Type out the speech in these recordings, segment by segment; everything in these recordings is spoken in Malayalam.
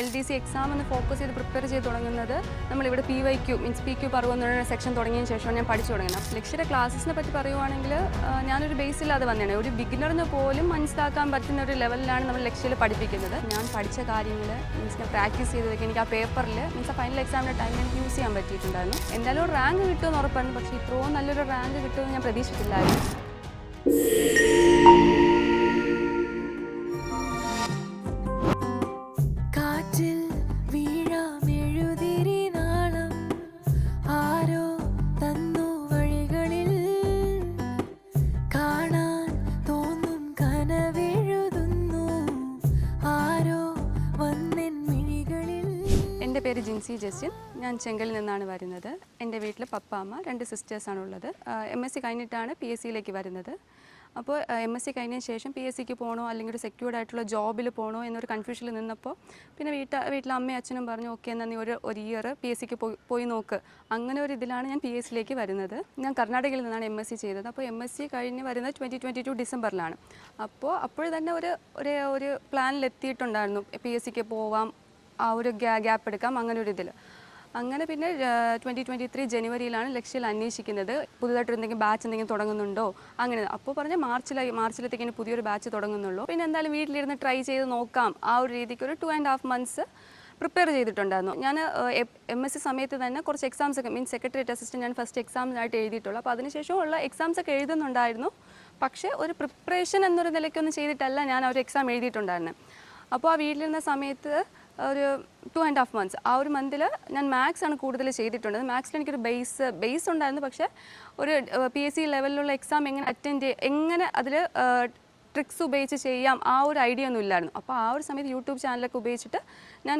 എൽ ഡി സി എക്സാം എന്ന് ഫോക്കസ് ചെയ്ത് പ്രിപ്പയർ ചെയ്ത് തുടങ്ങുന്നത് നമ്മളിവിടെ P Y Q means P Q Parv എന്നുള്ള സെക്ഷൻ തുടങ്ങിയതിന് ശേഷമാണ് ഞാൻ പഠിച്ചു തുടങ്ങുന്നത്. ലക്ഷ്യയുടെ ക്ലാസ്സിനെ പറ്റി പറയുവാണെങ്കിൽ ഞാനൊരു ബേസില്ലാതെ വന്നതാണ്. ഒരു ബിഗിനറിന് പോലും മനസ്സിലാക്കാൻ പറ്റുന്ന ഒരു ലെവലിലാണ് നമ്മൾ ലക്ഷ്യയിൽ പഠിപ്പിക്കുന്നത്. ഞാൻ പഠിച്ച കാര്യങ്ങൾ മീൻസ് ഞാൻ പ്രാക്ടീസ് ചെയ്തതൊക്കെ എനിക്ക് ആ പേപ്പറിൽ മീൻസ് ആ ഫൈനൽ എക്സാമിന്റെ ടൈമിൽ എനിക്ക് യൂസ് ചെയ്യാൻ പറ്റിയിട്ടുണ്ടായിരുന്നു. എന്തായാലും ഒരു റാങ്ക് കിട്ടുമെന്ന് ഉറപ്പാണ് പക്ഷേ ഇത്രയും നല്ലൊരു റാങ്ക് കിട്ടുമെന്ന് ഞാൻ പ്രതീക്ഷിച്ചിട്ടില്ലായിരുന്നു. ജിൻസി ജസ്റ്റിൻ ഞാൻ ചെങ്കലിൽ നിന്നാണ് വരുന്നത്. എന്റെ വീട്ടിൽ പപ്പ അമ്മ രണ്ട് സിസ്റ്റേഴ്സാണ് ഉള്ളത് എം എസ് സി കഴിഞ്ഞിട്ടാണ് പി എസ് സിയിലേക്ക് വരുന്നത്. അപ്പോൾ എം എസ് സി കഴിഞ്ഞതിന് ശേഷം പി എസ് സിക്ക് പോകണോ അല്ലെങ്കിൽ ഒരു സെക്യൂർഡ് ആയിട്ടുള്ള ജോബിൽ പോകണോ എന്നൊരു കൺഫ്യൂഷനിൽ നിന്നപ്പോൾ പിന്നെ വീട്ട വീട്ടിലെ അമ്മയും അച്ഛനും പറഞ്ഞു ഓക്കെ എന്നാൽ നീ ഒരു ഒരു ഇയർ പി എസ് സിക്ക് പോയി പോയി നോക്ക്. അങ്ങനെ ഒരു ഇതിലാണ് ഞാൻ പി എസ് സിയിലേക്ക് വരുന്നത്. ഞാൻ കർണാടകയിൽ നിന്നാണ് എം എസ് സി ചെയ്തത്. അപ്പോൾ എം എസ് സി കഴിഞ്ഞ് വരുന്നത് ട്വന്റി ട്വന്റി ടു ഡിസംബറിലാണ്. അപ്പോൾ അപ്പോൾ തന്നെ ഒരു ഒരു ഒരു പ്ലാനിൽ എത്തിയിട്ടുണ്ടായിരുന്നു പി എസ് സിക്ക് പോവാം ആ ഒരു ഗ്യാപ്പ് എടുക്കാം. അങ്ങനെ ഒരു ഇതിൽ. അങ്ങനെ പിന്നെ ട്വന്റി ട്വന്റി ത്രീ ജനുവരിയിലാണ് ലക്ഷ്യയിൽ അന്വേഷിക്കുന്നത്. പുതുതായിട്ട് എന്തെങ്കിലും ബാച്ച് എന്തെങ്കിലും തുടങ്ങുന്നുണ്ടോ? അങ്ങനെ. അപ്പോൾ പറഞ്ഞ മാർച്ചിലായി മാർച്ചിലത്തേക്കിന് പുതിയൊരു ബാച്ച് തുടങ്ങുന്നുള്ളൂ. പിന്നെ എന്തായാലും വീട്ടിലിരുന്ന് ട്രൈ ചെയ്ത് നോക്കാം. ആ ഒരു രീതിക്ക് ഒരു two and half months prepare ചെയ്തിട്ടുണ്ടായിരുന്നു. ഞാൻ എം എസ് സി സമയത്ത് തന്നെ കുറച്ച് എക്സാംസ് ഒക്കെ മീൻസ് സെക്രട്ടറിയേറ്റ് അസിസ്റ്റന്റ് ഞാൻ ഫസ്റ്റ് എക്സാമിനായിട്ട് എഴുതിയിട്ടുള്ളൂ. അപ്പോൾ അതിനുശേഷം ഉള്ള എക്സാംസ് ഒക്കെ എഴുതുന്നുണ്ടായിരുന്നു. പക്ഷേ ഒരു പ്രിപ്പറേഷൻ എന്നൊരു നിലയ്ക്കൊന്നും ചെയ്തിട്ടല്ല ഞാൻ ആ ഒരു എക്സാം എഴുതിയിട്ടുണ്ടായിരുന്നു. അപ്പോൾ ആ വീട്ടിലിരുന്ന സമയത്ത് ഒരു ടു ആൻഡ് ഹാഫ് മന്ത്സ് ആ ഒരു മന്തിൽ ഞാൻ മാത്സ് ആണ് കൂടുതൽ ചെയ്തിട്ടുള്ളത്. മാത്സിൽ എനിക്കൊരു ബേസ് ബേസ് ഉണ്ടായിരുന്നു. പക്ഷേ ഒരു പി എസ് സി ലെവലിലുള്ള എക്സാം എങ്ങനെ അറ്റൻഡ് എങ്ങനെ അതിൽ ട്രിക്സ് ഉപയോഗിച്ച് ചെയ്യാം ആ ഒരു ഐഡിയ ഒന്നും ഇല്ലായിരുന്നു. അപ്പോൾ ആ ഒരു സമയത്ത് യൂട്യൂബ് ചാനലൊക്കെ ഉപയോഗിച്ചിട്ട് ഞാൻ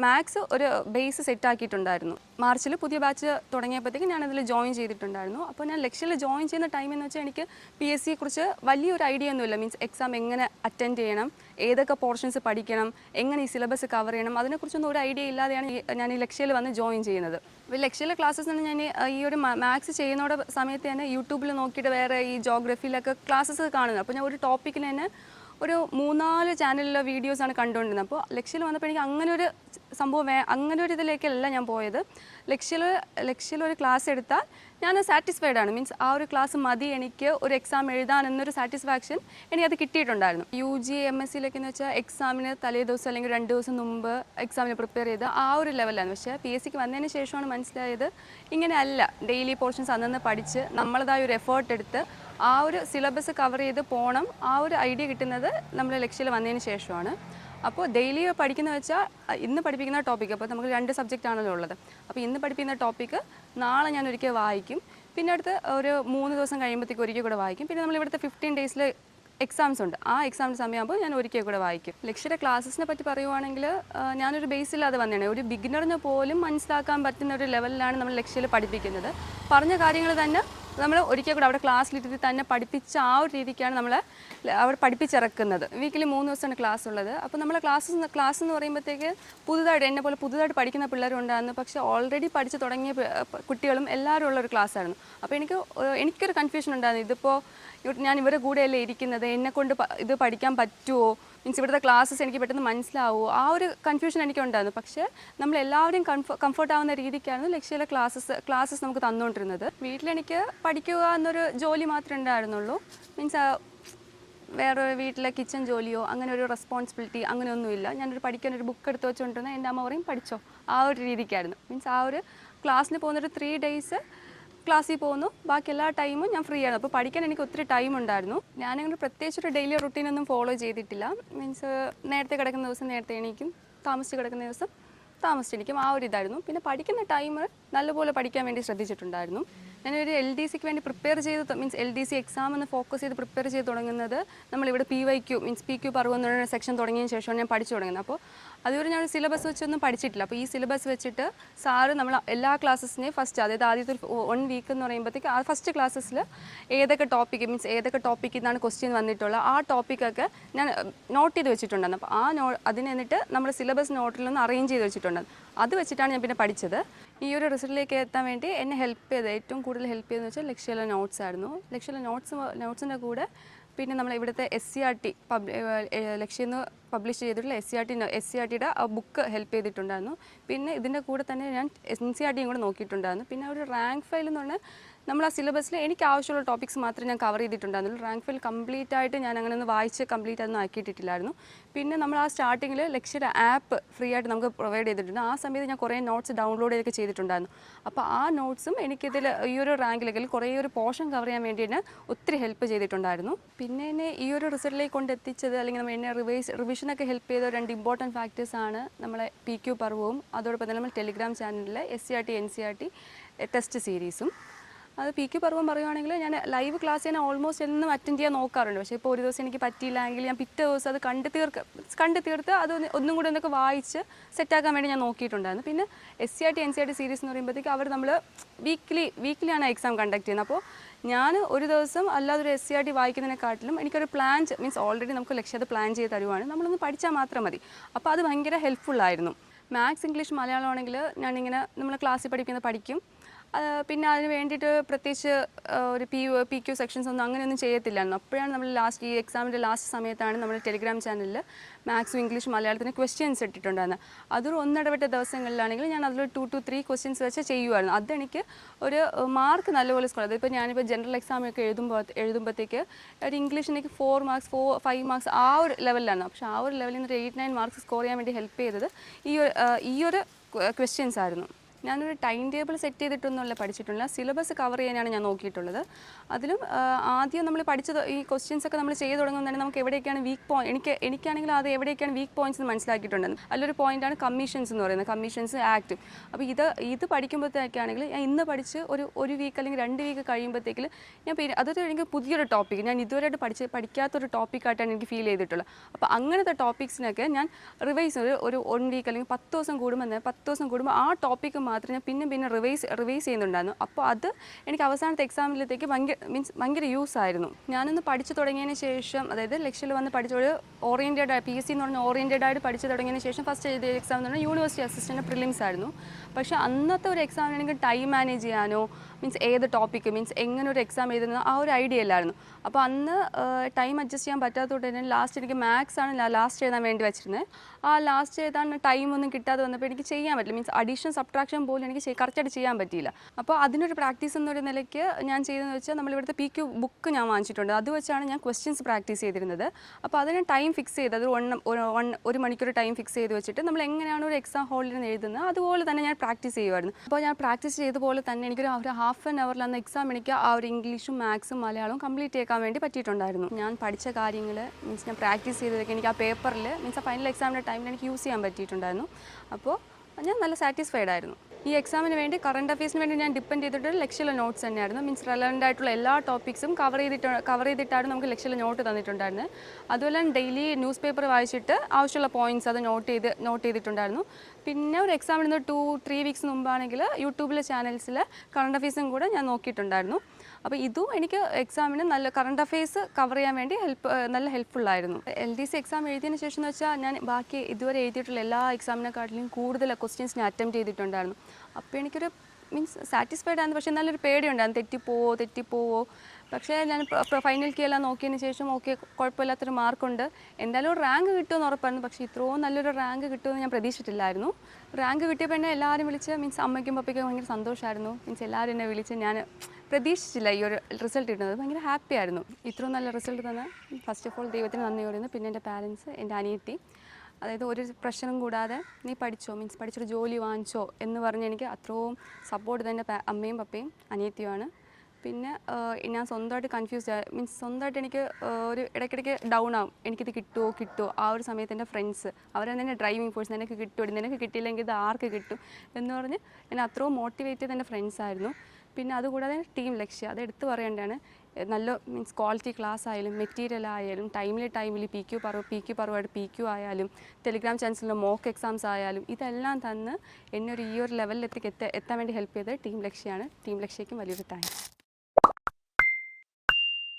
മാത്സ് ഒരു ബേസ് സെറ്റ് ആക്കിയിട്ടുണ്ടായിരുന്നു. മാർച്ചിൽ പുതിയ ബാച്ച് തുടങ്ങിയപ്പോഴത്തേക്കും ഞാൻ അതിൽ ജോയിൻ ചെയ്തിട്ടുണ്ടായിരുന്നു. അപ്പോൾ ഞാൻ ലക്ഷ്യയിൽ ജോയിൻ ചെയ്യുന്ന ടൈം എന്ന് വെച്ചാൽ എനിക്ക് പി എസ് സിയെ കുറിച്ച് വലിയൊരു ഐഡിയ ഒന്നുമില്ല. മീൻസ് എക്സാം എങ്ങനെ അറ്റൻഡ് ചെയ്യണം ഏതൊക്കെ പോർഷൻസ് പഠിക്കണം എങ്ങനെ ഈ സിലബസ് കവർ ചെയ്യണം അതിനെക്കുറിച്ചൊന്നും ഒരു ഐഡിയ ഇല്ലാതെയാണ് ഞാൻ ഈ ലക്ഷ്യയിൽ വന്ന് ജോയിൻ ചെയ്യുന്നത്. ലക്ഷ്യയിലെ ക്ലാസ്സസ് എന്ന് ഞാൻ ഈ ഒരു മാത്സ് ചെയ്യുന്നോടെ സമയത്ത് തന്നെ യൂട്യൂബിൽ നോക്കിയിട്ട് വേറെ ഈ ജോഗ്രഫിയിലൊക്കെ ക്ലാസ്സസ് കാണുന്നത്. അപ്പോൾ ഞാൻ ഒരു ടോപ്പിക്കിന് തന്നെ ഒരു മൂന്നാൽ ചാനലിലെ വീഡിയോസാണ് കണ്ടുകൊണ്ടിരുന്നത്. അപ്പോൾ ലക്ഷ്യയിൽ വന്നപ്പോൾ എനിക്ക് അങ്ങനെ ഒരു സംഭവം അങ്ങനെ ഒരു ഇതിലേക്കല്ല ഞാൻ പോയത്. ലക്ഷ്യയിൽ ലക്ഷ്യയിൽ ഒരു ക്ലാസ് എടുത്താൽ ഞാൻ സാറ്റിസ്ഫൈഡ് ആണ്. മീൻസ് ആ ഒരു ക്ലാസ് മതി എനിക്ക് ഒരു എക്സാം എഴുതാൻ എന്നൊരു സാറ്റിസ്ഫാക്ഷൻ എനിക്കത് കിട്ടിയിട്ടുണ്ടായിരുന്നു. യു ജി എം എസ് സിയിലൊക്കെ എന്ന് വെച്ചാൽ എക്സാമിന് തലേ ദിവസം അല്ലെങ്കിൽ രണ്ട് ദിവസം മുമ്പ് എക്സാമിന് പ്രിപ്പയർ ചെയ്ത് ആ ഒരു ലെവലാണ് പക്ഷേ പി എസ് സിക്ക് വന്നതിന് ശേഷമാണ് മനസ്സിലായത് ഇങ്ങനെയല്ല ഡെയിലി പോർഷൻസ് അന്നന്ന് പഠിച്ച് നമ്മളതായ ഒരു എഫേർട്ട് എടുത്ത് ആ ഒരു സിലബസ് കവർ ചെയ്ത് പോകണം ആ ഒരു ഐഡിയ കിട്ടുന്നത് നമ്മൾ ലക്ഷ്യത്തിൽ വന്നതിന് ശേഷമാണ്. അപ്പോൾ ഡെയിലി പഠിക്കുന്ന വെച്ചാൽ ഇന്ന് പഠിപ്പിക്കുന്ന ടോപ്പിക്ക് അപ്പോൾ നമുക്ക് രണ്ട് സബ്ജക്റ്റ് ആണല്ലോ ഉള്ളത്. അപ്പോൾ ഇന്ന് പഠിപ്പിക്കുന്ന ടോപ്പിക്ക് നാളെ ഞാൻ ഒരിക്കൽ വായിക്കും. പിന്നെ അടുത്ത് ഒരു മൂന്ന് ദിവസം കഴിയുമ്പോഴത്തേക്ക് ഒരിക്കൽ കൂടെ വായിക്കും. പിന്നെ നമ്മൾ ഇവിടുത്തെ ഫിഫ്റ്റീൻ ഡേയ്സിൽ എക്സാംസ് ഉണ്ട്. ആ എക്സാമിന്റെ സമയമാകുമ്പോൾ ഞാൻ ഒരിക്കൽ കൂടെ വായിക്കും. ലക്ഷ്യയുടെ ക്ലാസ്സിനെ പറ്റി പറയുവാണെങ്കിൽ ഞാനൊരു ബേസില്ലാതെ വന്നതാണ് ഒരു ബിഗിനറിന് പോലും മനസ്സിലാക്കാൻ പറ്റുന്ന ഒരു ലെവലിലാണ് നമ്മൾ ലക്ഷ്യയിൽ പഠിപ്പിക്കുന്നത്. പറഞ്ഞ കാര്യങ്ങൾ തന്നെ നമ്മൾ ഒരിക്കൽ കൂടെ അവിടെ ക്ലാസ്സിലിരുത്തി തന്നെ പഠിപ്പിച്ച ആ ഒരു രീതിക്കാണ് നമ്മൾ അവിടെ പഠിപ്പിച്ചിറക്കുന്നത്. വീക്കിലി മൂന്ന് ദിവസമാണ് ക്ലാസ് ഉള്ളത്. അപ്പോൾ നമ്മളെ ക്ലാസ് ക്ലാസ് എന്ന് പറയുമ്പോഴത്തേക്ക് പുതുതായിട്ട് എന്നെ പോലെ പുതുതായിട്ട് പഠിക്കുന്ന പിള്ളേരും ഉണ്ടായിരുന്നു പക്ഷേ ഓൾറെഡി പഠിച്ചു തുടങ്ങിയ കുട്ടികളും എല്ലാവരും ഉള്ള ഒരു ക്ലാസ് ആയിരുന്നു. അപ്പോൾ എനിക്ക് എനിക്കൊരു കൺഫ്യൂഷൻ ഉണ്ടായിരുന്നു. ഇതിപ്പോൾ ഞാൻ ഇവരുടെ കൂടെയല്ലേ ഇരിക്കുന്നത്? എന്നെ കൊണ്ട് ഇത് പഠിക്കാൻ പറ്റുമോ മീൻസ് ഇവിടുത്തെ ക്ലാസ്സസ് എനിക്ക് പെട്ടെന്ന് മനസ്സിലാവുമോ ആ ഒരു കൺഫ്യൂഷൻ എനിക്ക് എനിക്കുണ്ടായിരുന്നു. പക്ഷേ നമ്മൾ എല്ലാവരും കംഫ കംഫർട്ട് ആവുന്ന രീതിക്കായിരുന്നു ലക്ഷ്യയിലെ ക്ലാസ്സസ് ക്ലാസ്സസ് നമുക്ക് തന്നുകൊണ്ടിരുന്നത് വീട്ടിലെനിക്ക് പഠിക്കുക എന്നൊരു ജോലി മാത്രമേ ഉണ്ടായിരുന്നുള്ളൂ. മീൻസ് വേറെ വീട്ടിലെ കിച്ചൺ ജോലിയോ അങ്ങനെ ഒരു റെസ്പോൺസിബിലിറ്റി അങ്ങനെയൊന്നുമില്ല. ഞാനൊരു പഠിക്കാൻ ഒരു ബുക്ക് എടുത്ത് വെച്ചുകൊണ്ടിരുന്ന എന്റെ അമ്മ പറയും പഠിച്ചോ. ആ ഒരു രീതിക്കായിരുന്നു. മീൻസ് ആ ഒരു ക്ലാസ്സിന് പോകുന്നൊരു ത്രീ ഡേയ്സ് ക്ലാസ്സിൽ പോകുന്നു ബാക്കി എല്ലാ ടൈമും ഞാൻ ഫ്രീ ആണ്. അപ്പോൾ പഠിക്കാൻ എനിക്ക് ഒത്തിരി ടൈം ഉണ്ടായിരുന്നു. ഞാനങ്ങനെ പ്രത്യേകിച്ച് ഒരു ഡെയിലി റുട്ടീൻ ഒന്നും ഫോളോ ചെയ്തിട്ടില്ല. മീൻസ് നേരത്തെ കിടക്കുന്ന ദിവസം നേരത്തെ എണീക്കും. താമസിച്ച് കിടക്കുന്ന ദിവസം താമസിച്ചിരിക്കും ആ ഒരു ഇതായിരുന്നു. പിന്നെ പഠിക്കുന്ന ടൈം നല്ലപോലെ പഠിക്കാൻ വേണ്ടി ശ്രദ്ധിച്ചിട്ടുണ്ടായിരുന്നു. ഞാനൊരു എൽ ഡി സിക്ക് വേണ്ടി പ്രിപ്പയർ ചെയ്ത് means L D C exam എന്ന് ഫോക്കസ് ചെയ്ത് പ്രിപ്പയർ ചെയ്ത് തുടങ്ങുന്നത് നമ്മളിവിടെ P Y Q means P Q Parv എന്നുള്ള സെക്ഷൻ തുടങ്ങിയതിന് ശേഷമാണ് ഞാൻ പഠിച്ചു തുടങ്ങുന്നത്. അപ്പോൾ അതുവരെ ഞാൻ സിലബസ് വെച്ചൊന്നും പഠിച്ചിട്ടില്ല. അപ്പോൾ ഈ സിലബസ് വെച്ചിട്ട് സാറ് നമ്മൾ എല്ലാ ക്ലാസ്സസിനെയും ഫസ്റ്റ് അതായത് ആദ്യത്തെ ഒരു വൺ വീക്ക് എന്ന് പറയുമ്പോഴത്തേക്ക് ആ ഫസ്റ്റ് ക്ലാസ്സസിൽ ഏതൊക്കെ ടോപ്പിക്ക് മീൻസ് ഏതൊക്കെ ടോപ്പിക്കിൽ നിന്നാണ് ക്വസ്റ്റ്യൻ വന്നിട്ടുള്ളത് ആ ടോപ്പിക്കൊക്കെ ഞാൻ നോട്ട് ചെയ്ത് വെച്ചിട്ടുണ്ടായിരുന്നു. അപ്പോൾ ആ നോ അതിനെന്നിട്ട് നമ്മുടെ സിലബസ് നോട്ടിൽ നിന്ന് അറേഞ്ച് ചെയ്ത് വെച്ചിട്ടുണ്ട് അത് വെച്ചിട്ടാണ് ഞാൻ പിന്നെ പഠിച്ചത്. ഈ ഒരു റിസൾട്ടിലേക്ക് എത്താൻ വേണ്ടി എന്നെ ഹെൽപ്പ് ചെയ്ത് ഏറ്റവും കൂടുതൽ ഹെൽപ്പ് ചെയ്തെന്ന് വെച്ചാൽ ലക്ഷ്യയിലെ നോട്ട്സ് ആയിരുന്നു. ലക്ഷ്യയിലെ നോട്ട്സ് നോട്ട്സിന്റെ കൂടെ പിന്നെ നമ്മൾ ഇവിടുത്തെ എസ് സി ആർ ടി ലക്ഷ്യം ലക്ഷ്യം പബ്ലിഷ് ചെയ്തിട്ടുള്ള S C R T S C R ടിയുടെ ബുക്ക് ഹെൽപ്പ് ചെയ്തിട്ടുണ്ടായിരുന്നു. പിന്നെ ഇതിന്റെ കൂടെ തന്നെ ഞാൻ എൻ സി ആർ ടിയും കൂടെ നോക്കിയിട്ടുണ്ടായിരുന്നു. പിന്നെ ഒരു റാങ്ക് ഫയൽ എന്ന് പറഞ്ഞാൽ നമ്മൾ ആ സിലബസിൽ എനിക്ക് ആവശ്യമുള്ള ടോപ്പിക്സ് മാത്രമേ ഞാൻ കവർ ചെയ്തിട്ടുണ്ടായിരുന്നുള്ളൂ റാങ്ക് ഫിൽ കംപ്ലീറ്റ് ആയിട്ട് ഞാൻ അങ്ങനെ ഒന്ന് വായിച്ച് കംപ്ലീറ്റ് അതൊന്നും ആക്കിയിട്ടില്ലായിരുന്നു പിന്നെ നമ്മൾ ആ സ്റ്റാർട്ടിങ്ങിൽ ലെക്ചർ ആപ്പ് ഫ്രീ ആയിട്ട് നമുക്ക് പ്രൊവൈഡ് ചെയ്തിട്ടുണ്ട്. ആ സമയത്ത് ഞാൻ കുറേ നോട്ട്സ് ഡൗൺലോഡ് ചെയ്തൊക്കെ ചെയ്തിട്ടുണ്ടായിരുന്നു. അപ്പോൾ ആ നോട്ട്സും എനിക്കിതിൽ ഈ ഒരു റാങ്കിലെങ്കിൽ കുറേ ഒരു പോർഷൻ കവർ ചെയ്യാൻ വേണ്ടി തന്നെ ഒത്തിരി ഹെൽപ്പ് ചെയ്തിട്ടുണ്ടായിരുന്നു. പിന്നെ എന്നെ ഈ ഒരു റിസൾട്ടിലേക്ക് കൊണ്ടെത്തിച്ചത് അല്ലെങ്കിൽ നമ്മൾ എന്നെ റിവൈസ് റിവിഷനൊക്കെ ഹെൽപ്പ് ചെയ്ത രണ്ട് ഇമ്പോർട്ടന്റ് ആണ് നമ്മളെ പി ക്യു പർവവും അതോടൊപ്പം തന്നെ നമ്മൾ ടെലിഗ്രാം ചാനലിലെ S C R T N C R T test സീരീസും അത് പി ക്യു പർവം പറയുവാണെങ്കിൽ ഞാൻ ലൈവ് ക്ലാസ് ഞാൻ ഓൾമോസ്റ്റ് എന്നും അറ്റൻഡ് ചെയ്യാൻ നോക്കാറുണ്ട്. പക്ഷേ ഇപ്പോൾ ഒരു ദിവസം എനിക്ക് പറ്റിയില്ല. എങ്കിൽ ഞാൻ പിറ്റേ ദിവസം അത് കണ്ട് തീർക്ക് കണ്ട് തീർത്ത് അത് ഒന്ന് കൂടി ഒന്നൊക്കെ വായിച്ച് സെറ്റാക്കാൻ വേണ്ടി ഞാൻ നോക്കിയിട്ടുണ്ടായിരുന്നു. പിന്നെ S C R T N C R T series എന്ന് പറയുമ്പോഴത്തേക്ക് അവർ നമ്മൾ വീക്ക്ലി വീക്ക്ലിയാണ് എക്സാം കണ്ടക്ട് ചെയ്യുന്നത്. അപ്പോൾ ഞാൻ ഒരു ദിവസം അല്ലാതെ ഒരു എസ് സി ആർ ടി വായിക്കുന്നതിനെക്കാട്ടിലും എനിക്കൊരു പ്ലാൻ മീൻസ് ഓൾറെഡി നമുക്ക് ലക്ഷ്യം പ്ലാൻ ചെയ്ത് തരുവാണ്. നമ്മളൊന്ന് പഠിച്ചാൽ മാത്രം മതി. അപ്പോൾ അത് ഭയങ്കര ഹെൽപ്ഫുള്ളായിരുന്നു മാത്സ് ഇംഗ്ലീഷ് മലയാളം ആണെങ്കിൽ ഞാനിങ്ങനെ നമ്മൾ ക്ലാസ്സിൽ പഠിക്കുന്നത് പഠിക്കും. പിന്നെ അതിന് വേണ്ടിയിട്ട് പ്രത്യേകിച്ച് ഒരു P U P Q sections ഒന്നും അങ്ങനെയൊന്നും ചെയ്യത്തില്ലായിരുന്നു. അപ്പോഴാണ് നമ്മൾ ലാസ്റ്റ് ഈ എക്സാമിന്റെ ലാസ്റ്റ് സമയത്താണ് നമ്മൾ ടെലിഗ്രാം ചാനലിൽ മാത്സും ഇംഗ്ലീഷ് മലയാളത്തിന് ക്വസ്റ്റ്യൻസ് ഇട്ടിട്ടുണ്ടായിരുന്നത്. അതൊരു ഒന്നിടവിട്ട ദിവസങ്ങളിലാണെങ്കിൽ ഞാൻ അതിൽ ടു ടു ത്രീ ക്വസ്റ്റ്യൻസ് വെച്ച് ചെയ്യുമായിരുന്നു അതെനിക്ക് ഒരു മാർക്ക് നല്ലപോലെ സ്കോർ അതിപ്പോൾ ഞാനിപ്പോൾ ജനറൽ എക്സാമൊക്കെ എഴുതുമ്പോൾ എഴുതുമ്പോഴത്തേക്ക് ഒരു ഇംഗ്ലീഷ് എനിക്ക് four marks four five marks ആ ഒരു ലെവലിലാണ് പക്ഷേ ആ ഒരു ലെവലിൽ നിന്ന് എയ്റ്റ് നയൻ മാർക്സ് സ്കോർ ചെയ്യാൻ വേണ്ടി ഹെൽപ്പ് ചെയ്തത് ഈ ഈ ഒരു ക്വസ്റ്റ്യൻസ് ആയിരുന്നു. ഞാനൊരു ടൈം ടേബിൾ സെറ്റ് ചെയ്തിട്ടൊന്നുമല്ല പഠിച്ചിട്ടുള്ള സിലബസ് കവർ ചെയ്യാനാണ് ഞാൻ നോക്കിയിട്ടുള്ളത്. അതിലും ആദ്യം നമ്മൾ പഠിച്ചത് ഈ ക്വസ്റ്റ്യൻസ് ഒക്കെ നമ്മൾ ചെയ്ത് തുടങ്ങുമ്പോൾ തന്നെ നമുക്ക് എവിടെയൊക്കെയാണ് വീക്ക് പോയിന്റ് എനിക്ക് എനിക്കാണെങ്കിൽ അത് എവിടെയൊക്കെയാണ് വീക്ക് പോയിന്റ്സ് എന്ന് മനസ്സിലാക്കിയിട്ടുണ്ട് അതിലൊരു പോയിന്റാണ് കമ്മീഷൻസ് എന്ന് പറയുന്നത് കമ്മീഷൻസ് ആക്ട് അപ്പോൾ ഇത് ഇത് പഠിക്കുമ്പോഴത്തേക്കാണെങ്കിൽ ഞാൻ ഇന്ന് പഠിച്ച് ഒരു ഒരു വീക്ക് അല്ലെങ്കിൽ രണ്ട് വീക്ക് കഴിയുമ്പോഴത്തേക്കിൽ ഞാൻ അതൊരു എനിക്ക് പുതിയൊരു ടോപ്പിക് ഞാൻ ഇതുവരെയായിട്ട് പഠിച്ച് പഠിക്കാത്തൊരു ടോപ്പിക്കായിട്ടാണ് എനിക്ക് ഫീൽ ചെയ്തിട്ടുള്ളത്. അപ്പോൾ അങ്ങനത്തെ ടോപ്പിക്സിനൊക്കെ ഞാൻ റിവൈസ് ഒരു ഒരു വൺ വീക്ക് അല്ലെങ്കിൽ പത്ത് ദിവസം കൂടുമ്പോൾ പത്ത് ദിവസം കൂടുമ്പോൾ ആ ടോപ്പിക്ക് മാത്രം ഞാൻ പിന്നെ പിന്നെ റിവൈസ് റിവൈസ് ചെയ്യുന്നുണ്ടായിരുന്നു. അപ്പോൾ അത് എനിക്ക് അവസാനത്തെ എക്സാമിലത്തേക്ക് ഭയങ്കര മീൻസ് ഭയങ്കര യൂസ് ആയിരുന്നു. ഞാനൊന്ന് പഠിച്ചു തുടങ്ങിയതിന് ശേഷം അതായത് ലക്ഷ്യയിൽ വന്ന് പഠിച്ച ഒരു ഓറിയന്റഡ് പി എസ് സി എന്ന് പറഞ്ഞ ഓറിയന്റഡ് ആയിട്ട് പഠിച്ചു തുടങ്ങിയതിന് ശേഷം ഫസ്റ്റ് എഴുതിയ എക്സാം എന്ന് പറഞ്ഞാൽ യൂണിവേഴ്സിറ്റി അസിസ്റ്റന്റ് പ്രിലിംസ് ആയിരുന്നു. പക്ഷേ അന്നത്തെ ഒരു എക്സാമിന് എനിക്ക് ടൈം മാനേജ് ചെയ്യാനോ മീൻസ് ഏത് ടോപ്പിക്ക് മീൻസ് എങ്ങനെ ഒരു എക്സാം എഴുതുന്നത് ആ ഒരു ഐഡിയ ഇല്ലായിരുന്നു അപ്പോൾ അന്ന് ടൈം അഡ്ജസ്റ്റ് ചെയ്യാൻ പറ്റാത്തതുകൊണ്ട് തന്നെ ലാസ്റ്റ് എനിക്ക് മാത്സ് ആണ് ലാസ്റ്റ് എഴുതാൻ വേണ്ടി വെച്ചിരുന്നത്. ആ ലാസ്റ്റ് എഴുതാൻ ടൈം ഒന്നും കിട്ടാതെ വന്നപ്പോൾ എനിക്ക് ചെയ്യാൻ പറ്റില്ല. മീൻസ് അഡീഷൻ സബ്ട്രാക്ഷൻ പോലും എനിക്ക് കറക്റ്റായിട്ട് ചെയ്യാൻ പറ്റിയില്ല. അപ്പോൾ അതിനൊരു പ്രാക്ടീസ് എന്നൊരു നിലയ്ക്ക് ഞാൻ ചെയ്തതെന്ന് വെച്ചാൽ നമ്മളിവിടുത്തെ പി ക്യു ബുക്ക് ഞാൻ വാങ്ങിച്ചിട്ടുണ്ട്. അത് വെച്ചാണ് ഞാൻ ക്വസ്റ്റ്യൻസ് പ്രാക്ടീസ് ചെയ്തിരുന്നത്. അപ്പോൾ അതിന് ടൈം ഫിക്സ് ചെയ്ത് അത് വൺ ഒരു മണിക്കൂർ ടൈം ഫിക്സ് ചെയ്ത് വെച്ചിട്ട് നമ്മൾ എങ്ങനെയാണ് ഒരു എക്സാം ഹോളിൽ നിന്ന് എഴുതുന്നത് അതുപോലെ തന്നെ ഞാൻ പ്രാക്ടീസ് ചെയ്യുമായിരുന്നു. അപ്പോൾ ഞാൻ പ്രാക്ടീസ് ചെയ്ത പോലെ തന്നെ എനിക്കൊരു ഒരു ഹാഫ് ആൻ അവറിൽ അന്ന് എക്സാം എനിക്ക് ആ ഒരു ഇംഗ്ലീഷും മാത്സും മലയാളവും കംപ്ലീറ്റ് ചെയ്യാൻ വേണ്ടി പറ്റിയിട്ടുണ്ടായിരുന്നു. ഞാൻ പഠിച്ച കാര്യങ്ങൾ മീൻസ് ഞാൻ പ്രാക്ടീസ് ചെയ്തതൊക്കെ എനിക്ക് ആ പേപ്പറിൽ മീൻസ് ആ ഫൈനൽ എക്സാമിന്റെ ടൈമിൽ എനിക്ക് യൂസ് ചെയ്യാൻ പറ്റിയിട്ടുണ്ടായിരുന്നു. അപ്പോൾ ഞാൻ നല്ല സാറ്റിസ്ഫൈഡ് ആയിരുന്നു. ഈ എക്സാമിന് വേണ്ടി കറണ്ട് അഫയേഴ്സിന് വേണ്ടി ഞാൻ ഡിപ്പെൻഡ് ചെയ്തിട്ട് ലക്ഷ്യമുള്ള നോട്ട്സ് തന്നെയായിരുന്നു. മീൻസ് റെലവന്റ് ആയിട്ടുള്ള എല്ലാ ടോപ്പിക്സും കവർ ചെയ്തിട്ട് കവർ ചെയ്തിട്ടാണ് നമുക്ക് ലക്ഷ്യമുള്ള നോട്ട് തന്നിട്ടുണ്ടായിരുന്നത്. അതുപോലെ ഡെയിലി ന്യൂസ് പേപ്പർ വായിച്ചിട്ട് ആവശ്യമുള്ള പോയിന്റ്സ് അത് നോട്ട് ചെയ്ത് നോട്ട് ചെയ്തിട്ടുണ്ടായിരുന്നു. പിന്നെ ഒരു എക്സാമിന് നിന്ന് ടു ത്രീ വീക്സ് മുമ്പാണെങ്കിൽ യൂട്യൂബിലെ ചാനൽസിൽ കറണ്ട് അഫയേഴ്സും കൂടെ ഞാൻ നോക്കിയിട്ടുണ്ടായിരുന്നു. അപ്പോൾ ഇതും എനിക്ക് എക്സാമിന് നല്ല കറണ്ട് അഫയേഴ്സ് കവർ ചെയ്യാൻ വേണ്ടി ഹെൽപ്പ് നല്ല ഹെൽപ്ഫുള്ളായിരുന്നു എൽ ഡി സി എക്സാം എഴുതിയതിന് ശേഷം എന്ന് വെച്ചാൽ ഞാൻ ബാക്കി ഇതുവരെ എഴുതിയിട്ടുള്ള എല്ലാ എക്സാമിനെക്കാട്ടിലും കൂടുതൽ ക്വസ്റ്റ്യൻസ് ഞാൻ അറ്റംപ്റ്റ് ചെയ്തിട്ടുണ്ടായിരുന്നു. അപ്പോൾ എനിക്കൊരു മീൻസ് സാറ്റിസ്ഫൈഡ് ആയിരുന്നു. പക്ഷേ നല്ലൊരു പേടിയുണ്ടായിരുന്നു. തെറ്റിപ്പോവോ തെറ്റിപ്പോവോ. പക്ഷേ ഞാൻ ഫൈനൽ കീ എല്ലാം നോക്കിയതിന് ശേഷം ഓക്കെ കുഴപ്പമില്ലാത്തൊരു മാർക്കുണ്ട് എന്തായാലും റാങ്ക് കിട്ടുമെന്ന് ഉറപ്പായിരുന്നു. പക്ഷേ ഇത്രയും നല്ലൊരു റാങ്ക് കിട്ടുമെന്ന് ഞാൻ പ്രതീക്ഷിച്ചിട്ടില്ലായിരുന്നു. റാങ്ക് കിട്ടിയപ്പോൾ എന്നെ എല്ലാവരും വിളിച്ച് മീൻസ് അമ്മയ്ക്കും പപ്പയ്ക്കും ഭയങ്കര സന്തോഷമായിരുന്നു മീൻസ് എല്ലാവരും എന്നെ വിളിച്ച് ഞാൻ പ്രതീക്ഷിച്ചില്ല ഈ ഒരു റിസൾട്ട് കിട്ടുന്നത് ഭയങ്കര ഹാപ്പി ആയിരുന്നു. ഇത്രയും നല്ല റിസൾട്ട് തന്നെ ഫസ്റ്റ് ഓഫ് ഓൾ ദൈവത്തിന് നന്ദി പറയുന്നു. പിന്നെ എന്റെ പാരൻസ് എന്റെ അനിയത്തി. അതായത് ഒരു പ്രശ്നം കൂടാതെ നീ പഠിച്ചോ മീൻസ് പഠിച്ചൊരു ജോലി വാങ്ങിച്ചോ എന്ന് പറഞ്ഞ് എനിക്ക് അത്രയും സപ്പോർട്ട് തന്നെ അമ്മയും പപ്പയും അനിയത്തിയുമാണ്. പിന്നെ ഞാൻ സ്വന്തമായിട്ട് കൺഫ്യൂസ് മീൻസ് സ്വന്തമായിട്ട് എനിക്ക് ഒരു ഇടയ്ക്കിടയ്ക്ക് ഡൗൺ ആവും. എനിക്കിത് കിട്ടുമോ കിട്ടുമോ ആ ഒരു സമയത്ത് എന്റെ ഫ്രണ്ട്സ് അവരെന്നെ എന്റെ ഡ്രൈവിംഗ് ഫോഴ്സ് നിനക്ക് കിട്ടുമോ നിനക്ക് കിട്ടിയില്ലെങ്കിൽ ഇത് ആർക്ക് കിട്ടും? എന്ന് പറഞ്ഞ് എന്നെ അത്രയും മോട്ടിവേറ്റ് ചെയ്ത് എന്റെ ഫ്രണ്ട്സ് ആയിരുന്നു. പിന്നെ അതുകൂടാതെ ടീം ലക്ഷ്യം അത് എടുത്തു പറയേണ്ടതാണ് നല്ല മീൻസ് ക്വാളിറ്റി ക്ലാസ് ആയാലും മെറ്റീരിയൽ ആയാലും ടൈമിലി ടൈമിലി പി ക്യു പറവ് പി ക്യു പറവായിട്ട് പി ക്യു ആയാലും ടെലിഗ്രാം ചാൻസലിന്റെ മോക്ക് എക്സാംസ് ആയാലും ഇതെല്ലാം തന്ന് എന്നെ ഒരു ഈ ഒരു ലെവലിലെത്തിക്ക് എത്താൻ വേണ്ടി ഹെൽപ്പ് ചെയ്തത് ടീം ലക്ഷ്യമാണ് ടീം ലക്ഷ്യയ്ക്കും വലിയൊരു താങ്ക്സ്